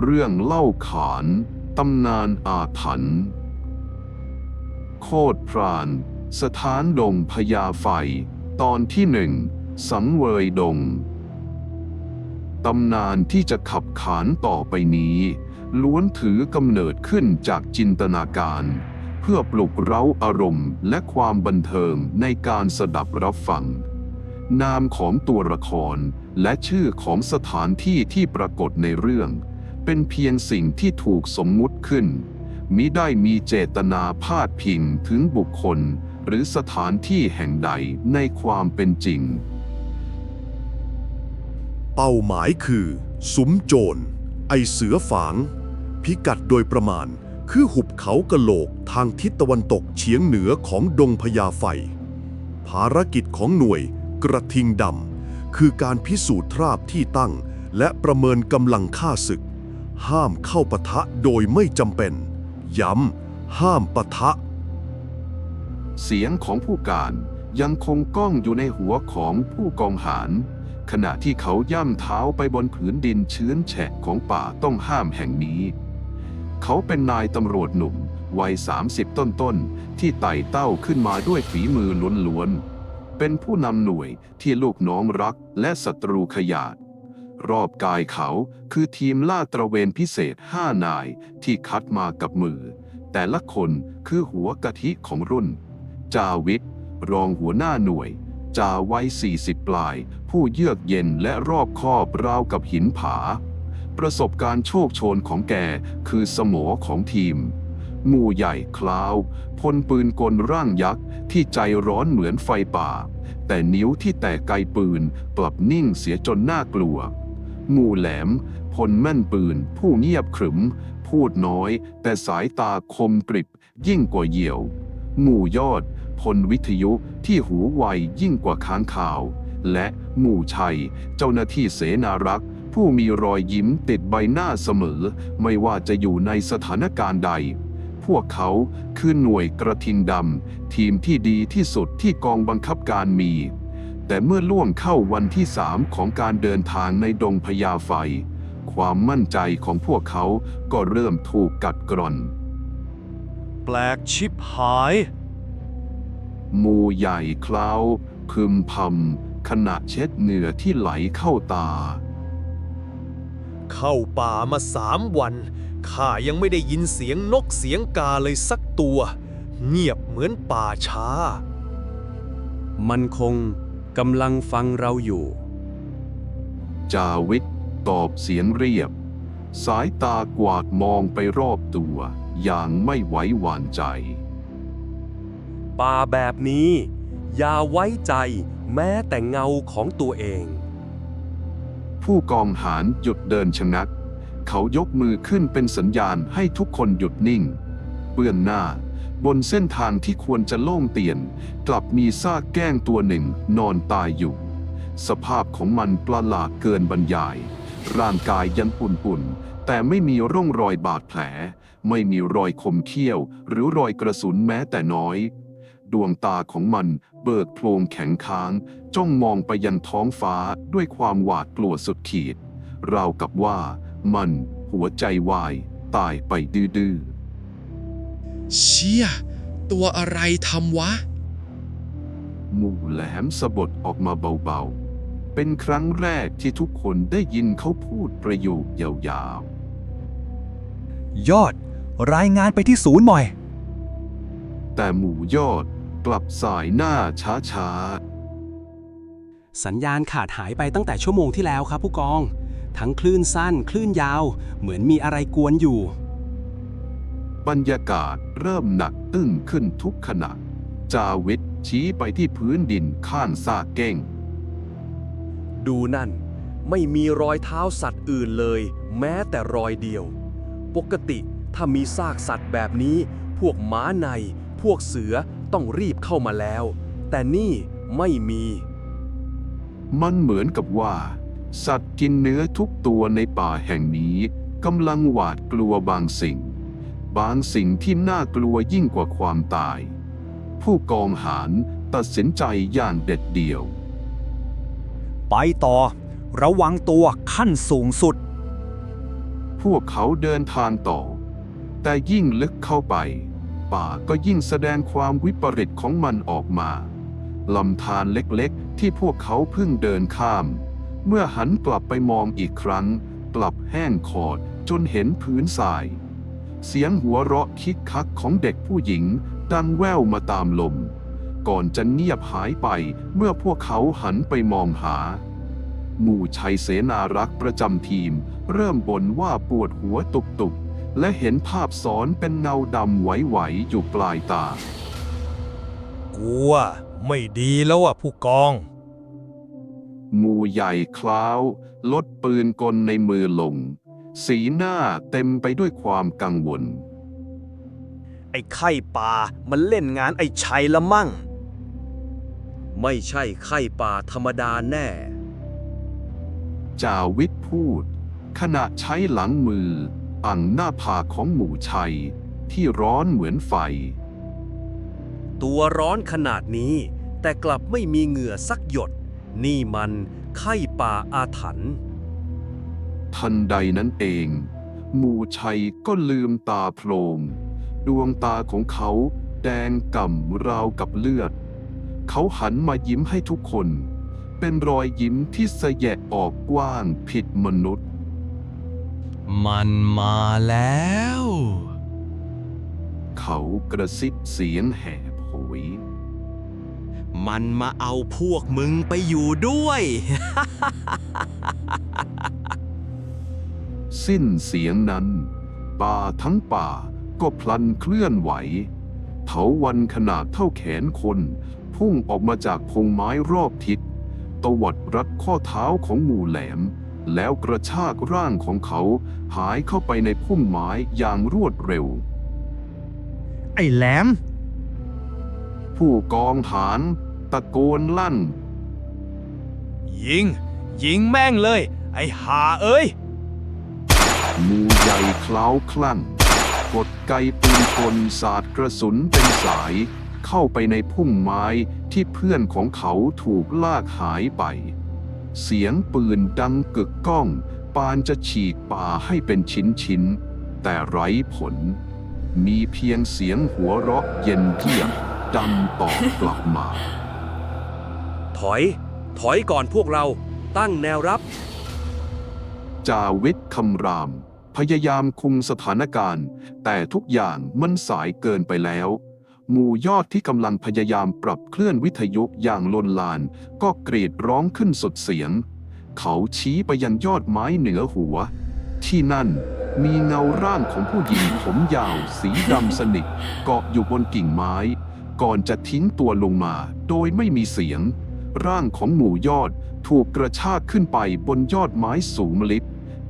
เรื่องเล่าขานตำนานอาถรรพ์โคตรพราน สถานดงพญาไฟ ตอนที่หนึ่งสังเวยดง ตำนานที่จะขับขานต่อไปนี้ ล้วนถือกำเนิดขึ้นจากจินตนาการ เพื่อปลุกเร้าอารมณ์และความบันเทิงในการสดับรับฟัง นามของตัวละครและชื่อของสถานที่ที่ปรากฏในเรื่อง เป็นเพียงสิ่งที่ถูกสมมุติขึ้น มิได้มีเจตนาพาดพิงถึงบุคคล หรือสถานที่แห่งใดในความเป็นจริง เป้าหมายคือ สุมโจร ไอเสือฝาง พิกัดโดยประมาณคือหุบเขากะโหลกทางทิศตะวันตกเฉียงเหนือของดงพญาไฟ ภารกิจของหน่วยกระทิงดำคือการพิสูจน์ทราบที่ตั้ง และประเมินกำลังฆ่าศึก ห้ามเข้าปะทะโดยไม่จำเป็น ย้ำ ห้ามปะทะ เสียงของผู้การยังคงก้องอยู่ในหัวของผู้กองหาร ขณะที่เขาย่ำเท้าไปบนผืนดินชื้นแฉะของป่าต้องห้ามแห่งนี้ เขาเป็นนายตำรวจหนุ่มวัย 30 ต้นๆ ที่ไต่เต้าขึ้นมาด้วยฝีมือล้วนๆ เป็นผู้นำหน่วยที่ลูกน้องรักและศัตรูขยาด รอบกายเขาคือทีมล่าตระเวนพิเศษ 5 นายที่คัดมากับมือ แต่ละคนคือหัวกะทิของรุ่น จาวิทรองหัวหน้าหน่วย จาไว้ 40 ปลาย ผู้เยือกเย็นและรอบคอบราวกับหินผา ประสบการณ์โชคโชนของแกคือสมอของทีมหมู่ใหญ่คลาว พลปืนกลร่างยักษ์ที่ใจร้อนเหมือนไฟป่า แต่นิ้วที่แตกไกลปืนกลับนิ่งเสียจนน่ากลัว หมู่แหลม พลแม่นปืน ผู้เงียบขรึม พูดน้อย แต่สายตาคมกริบ ยิ่งกว่าเหยี่ยว หมู่ยอด พลวิทยุที่หูไวยิ่งกว่าค้างข่าว และหมู่ชัย เจ้าหน้าที่เสนารักษ์ ผู้มีรอยยิ้มติดใบหน้าเสมอ ไม่ว่าจะอยู่ในสถานการณ์ใดพวกเขาคือหน่วยกระทิงดำ ทีมที่ดีที่สุดที่กองบังคับการมี แต่เมื่อล่วงเข้าวันที่สามของการเดินทางในดงพญาไฟ ความมั่นใจของพวกเขาก็เริ่มถูกกัดกร่อน แปลกชิบหาย หมูใหญ่เคล้าพึมพำขณะเช็ดเหงื่อที่ไหลเข้าตา เข้าป่ามาสามวันข้ายังไม่ได้ยินเสียงนกเสียงกาเลยสักตัว เงียบเหมือนป่าช้า มันคง กำลังฟังเราอยู่ จาวิทตอบเสียงเรียบ สายตากวาดมองไปรอบตัว อย่างไม่ไว้วางใจ ป่าแบบนี้ อย่าไว้ใจแม้แต่เงาของตัวเอง ผู้กองหารหยุดเดินชะงัก เขายกมือขึ้นเป็นสัญญาณให้ทุกคนหยุดนิ่ง เบื้องหน้า บนเส้นทางที่ควรจะโล่งเตียน กลับมีซากแก้งตัวหนึ่งนอนตายอยู่ สภาพของมันประหลาดเกินบรรยาย ร่างกายยังปุ่นๆ แต่ไม่มีร่องรอยบาดแผล ไม่มีรอยคมเขี้ยว หรือรอยกระสุนแม้แต่น้อย ดวงตาของมันเบิกโพลงแข็งค้าง จ้องมองไปยังท้องฟ้าด้วยความหวาดกลัวสุดขีดราวกับว่า มันหัวใจวาย ตายไปดื้อ เชี่ย ตัวอะไรทำวะๆหมู่แหลมสะบดออกมาเบาๆ เป็นครั้งแรกที่ทุกคนได้ยินเขาพูดประโยคยาวยอด รายงานไปที่ศูนย์หน่อยๆแต่หมู่ยอดกลับสายหน้าช้าๆ สัญญาณขาดหายไปตั้งแต่ชั่วโมงที่แล้วครับผู้กอง ทั้งคลื่นสั้น คลื่นยาว เหมือนมีอะไรกวนอยู่ บรรยากาศเริ่มหนักอึ้งขึ้นทุกขณะ จาวิทชี้ไปที่พื้นดินข้างซากเก้ง ดูนั่น ไม่มีรอยเท้าสัตว์อื่นเลย แม้แต่รอยเดียว ปกติถ้ามีซากสัตว์แบบนี้ พวกม้าใน พวกเสือต้องรีบเข้ามาแล้ว แต่นี่ไม่มี มันเหมือนกับว่า สัตว์กินเนื้อทุกตัวในป่าแห่งนี้กำลังหวาดกลัวบางสิ่ง บางสิ่งที่น่ากลัวยิ่งกว่าความตาย ผู้กองหารตัดสินใจอย่างเด็ดเดี่ยว ไปต่อ ระวังตัวขั้นสูงสุด พวกเขาเดินทางต่อ แต่ยิ่งลึกเข้าไป ป่าก็ยิ่งแสดงความวิปริตของมันออกมาลำธารเล็กๆ ที่พวกเขาเพิ่งเดินข้าม เมื่อหันกลับไปมองอีกครั้ง กลับแห้งขอดจนเห็นพื้นทราย เสียงหัวเราะคิกคักของเด็กผู้หญิง ดังแว่วมาตามลม ก่อนจะเงียบหายไปเมื่อพวกเขาหันไปมองหา หมู่ชัยเสนารักษ์ประจำทีม เริ่มบ่นว่าปวดหัวตุกๆและเห็นภาพซ้อนเป็นเงาดำไหวๆอยู่ปลายตา กลัว ไม่ดีแล้วอะผู้กอง หมู่ใหญ่คล้าว ลดปืนกลในมือลง สีหน้าเต็มไปด้วยความกังวล ไอ้ไข่ป่ามันเล่นงานไอ้ชัยละมั่ง ไม่ใช่ไข้ป่าธรรมดาแน่ จาวิทย์พูด ขณะใช้หลังมืออังหน้าผากของหมู่ชัย ที่ร้อนเหมือนไฟ ตัวร้อนขนาดนี้ แต่กลับไม่มีเหงื่อสักหยด นี่มันไข้ป่าอาถรรพ์ ทันใดนั้นเอง หมู่ชัยก็ลืมตาโพลงดวงตาของเขาแดงก่ำราวกับเลือด เขาหันมายิ้มให้ทุกคน เป็นรอยยิ้มที่สะแยะออกกว้างผิดมนุษย์ มันมาแล้ว เขากระซิบเสียงแหบโหย มันมาเอาพวกมึงไปอยู่ด้วย สิ้นเสียงนั้น ป่าทั้งป่าก็พลันเคลื่อนไหว เถาวันขนาดเท่าแขนคน พุ่งออกมาจากพงไม้รอบทิศตวัดรัดข้อเท้าของหมู่แหลม แล้วกระชากร่างของเขาหายเข้าไปในพุ่มไม้อย่างรวดเร็ว ไอ้แหลม ผู้กองหารตะโกนลั่น ยิง ยิงแม่งเลย ไอ้หาเอ้ยห มูใหญ่เคล้าวคลั่งกดไกปืนกลสาดกระสุนเป็นสาย เข้าไปในพุ่มไม้ที่เพื่อนของเขาถูกลากหายไป เสียงปืนดังกึกก้อง ปานจะฉีกป่าให้เป็นชิ้นๆแต่ไร้ผล มีเพียงเสียงหัวเราะเย็นเทียบดังตอบกลับมา ถอย ถอยก่อนพวกเราตั้งแนวรับ จาวิทย์คำราม พยายามคุมสถานการณ์ แต่ทุกอย่างมันสายเกินไปแล้ว หมู่ยอดที่กำลังพยายามปรับเคลื่อนวิทยุอย่างลนลาน ก็กรีดร้องขึ้นสุดเสียง เขาชี้ไปยังยอดไม้เหนือหัว ที่นั่นมีเงาร่างของผู้หญิงผมยาวสีดำสนิทเกาะอยู่บนกิ่งไม้ ก่อนจะทิ้งตัวลงมาโดยไม่มีเสียง ร่างของหมู่ยอดถูกกระชากขึ้นไปบนยอดไม้สูงลิบ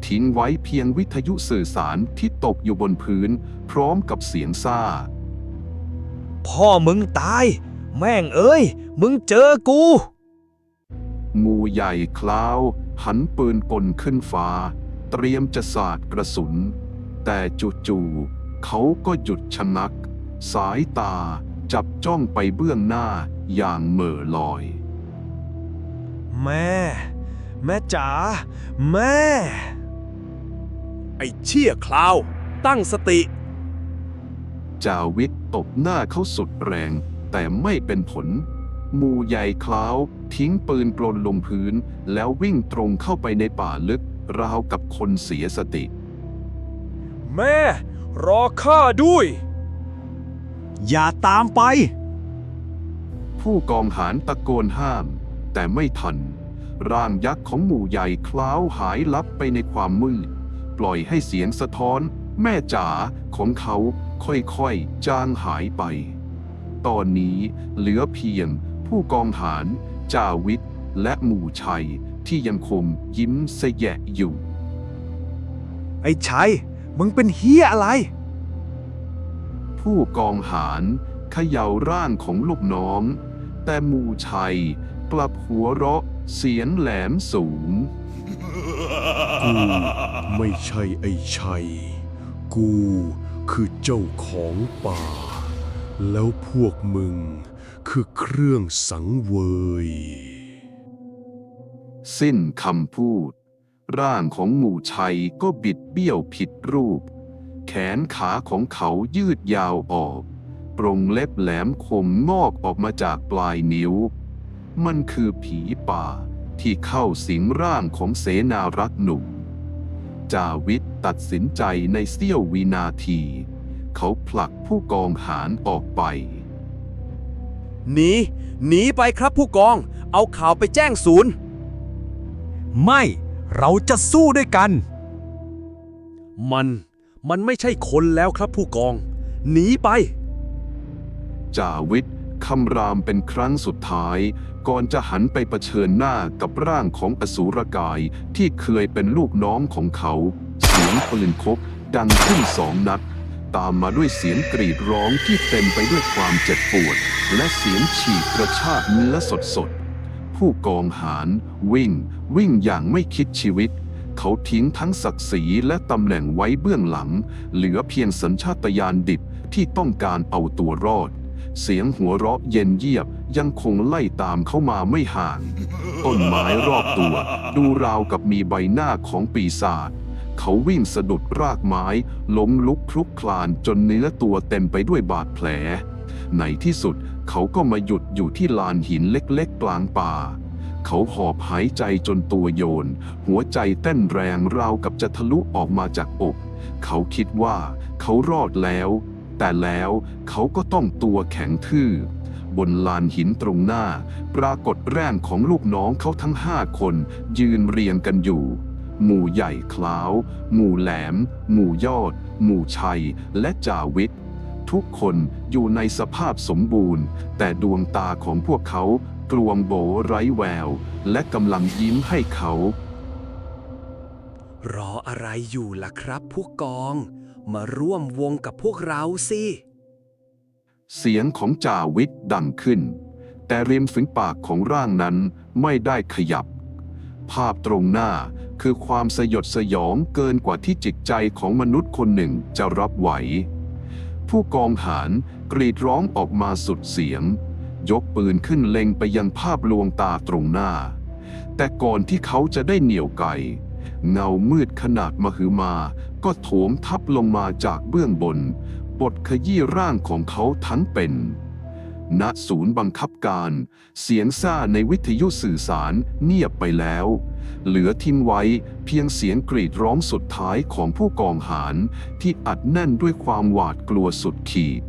ทิ้งไว้เพียงวิทยุสื่อสารที่ตกอยู่บนพื้น พร้อมกับเสียงซ่า พ่อมึงตาย แม่งเอ้ย มึงเจอกูหมู่ใหญ่คล้าว หันปืนกลขึ้นฟ้า เตรียมจะสาดกระสุน แต่จู่ๆเขาก็หยุดชะงัก สายตาจับจ้องไปเบื้องหน้าอย่างเหม่อลอย แม่ แม่จ๋าแม่ อ้เชี่ยคลาว ตั้งสติ จาวิทตบหน้าเขาสุดแรง แต่ไม่เป็นผลหมู่ใหญ่คล้าว ทิ้งปืนปลนลงพื้น แล้ววิ่งตรงเข้าไปในป่าลึก ราวกับคนเสียสติ แม่ รอข้าด้วย อย่าตามไป ผู้กองหารตะโกนห้าม แต่ไม่ทัน ร่างยักษ์ของหมู่ใหญ่คล้าวหายลับไปในความมืด ปล่อยให้เสียงสะท้อน แม่จ๋าของเขาค่อยๆ จางหายไป ตอนนี้เหลือเพียงผู้กองหารจาวิทย์และหมู่ชัยที่ยังคงยิ้มเสยะอยู่ ไอ้ชัย มึงเป็นเฮียอะไร ผู้กองหารเขย่าร่างของลูกน้อง แต่หมู่ชัยกลับหัวเราะเสียงแหลมสูง กูไม่ใช่ไอ้ชัย กูคือเจ้าของป่า แล้วพวกมึงคือเครื่องสังเวย สิ้นคำพูด ร่างของหมู่ชัยก็บิดเบี้ยวผิดรูป แขนขาของเขายืดยาวออกปรงเล็บแหลมคมงอกออกมาจากปลายนิ้ว มันคือผีป่า ที่เข้าสิงร่างของเสนารักษ์หนุ่ม จาวิทตัดสินใจในเสี้ยววินาที เขาผลักผู้กองหารออกไป หนี หนีไปครับผู้กอง เอาข่าวไปแจ้งศูนย์ ไม่ เราจะสู้ด้วยกัน มัน มันไม่ใช่คนแล้วครับผู้กอง หนีไป จาวิท คำรามเป็นครั้งสุดท้าย ก่อนจะหันไปเผชิญหน้ากับร่างของอสูรกายที่เคยเป็นลูกน้องของเขา เสียงปืนคบดังขึ้นสองนัด ตามมาด้วยเสียงกรีดร้องที่เต็มไปด้วยความเจ็บปวด และเสียงฉีกกระชากเนื้อสดๆผู้กองหารวิ่ง วิ่งอย่างไม่คิดชีวิตเขาทิ้งทั้งศักดิ์ศรีและตำแหน่งไว้เบื้องหลัง เหลือเพียงสัญชาตญาณดิบที่ต้องการเอาตัวรอด เสียงหัวเราะเย็นเยียบยังคงไล่ตามเข้ามาไม่ห่าง ต้นไม้รอบตัว ดูราวกับมีใบหน้าของปีศาจเขาวิ่งสะดุดรากไม้ล้มลุกคลุกคลานจนเนื้อตัวเต็มไปด้วยบาดแผล ในที่สุดเขาก็มาหยุดอยู่ที่ลานหินเล็กๆ กลางป่า เขาหอบหายใจจนตัวโยน หัวใจเต้นแรงราวกับจะทะลุออกมาจากอก เขาคิดว่าเขารอดแล้ว แต่แล้วเขาก็ต้องตัวแข็งทื่อบนลานหินตรงหน้า ปรากฏร่างของลูกน้องเขาทั้งห้าคน ยืนเรียงกันอยู่ หมู่ใหญ่คล้าว หมู่แหลม หมู่ยอด หมู่ชัย และจาวิททุกคนอยู่ในสภาพสมบูรณ์ แต่ดวงตาของพวกเขากลวงโบไร้แวว และกำลังยิ้มให้เขา รออะไรอยู่ล่ะครับผู้กอง มาร่วมวงกับพวกเราสิ เสียงของจ่าวิทย์ดังขึ้น แต่ริมฝีปากของร่างนั้นไม่ได้ขยับ ภาพตรงหน้าคือความสยดสยองเกินกว่าที่จิตใจของมนุษย์คนหนึ่งจะรับไหว ผู้กองหารกรีดร้องออกมาสุดเสียง ยกปืนขึ้นเล็งไปยังภาพลวงตาตรงหน้า แต่ก่อนที่เขาจะได้เหนี่ยวไก เงามืดขนาดมหึมา ก็โถมทับลงมาจากเบื้องบน บทขยี้ร่างของเขาทั้งเป็น ณ ศูนย์บังคับการ เสียงซ่าในวิทยุสื่อสารเงียบไปแล้ว เหลือทิ้งไว้เพียงเสียงกรีดร้องสุดท้ายของผู้กองหารที่อัดแน่นด้วยความหวาดกลัวสุดขีด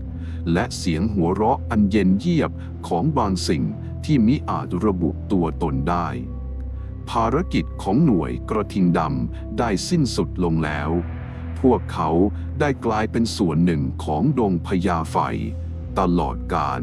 และเสียงหัวเราะอันเย็นเยียบของบางสิ่งที่มิอาจระบุตัวตนได้ ภารกิจของหน่วยกระทิงดำได้สิ้นสุดลงแล้ว พวกเขาได้กลายเป็นส่วนหนึ่งของดงพญาไฟตลอดกาล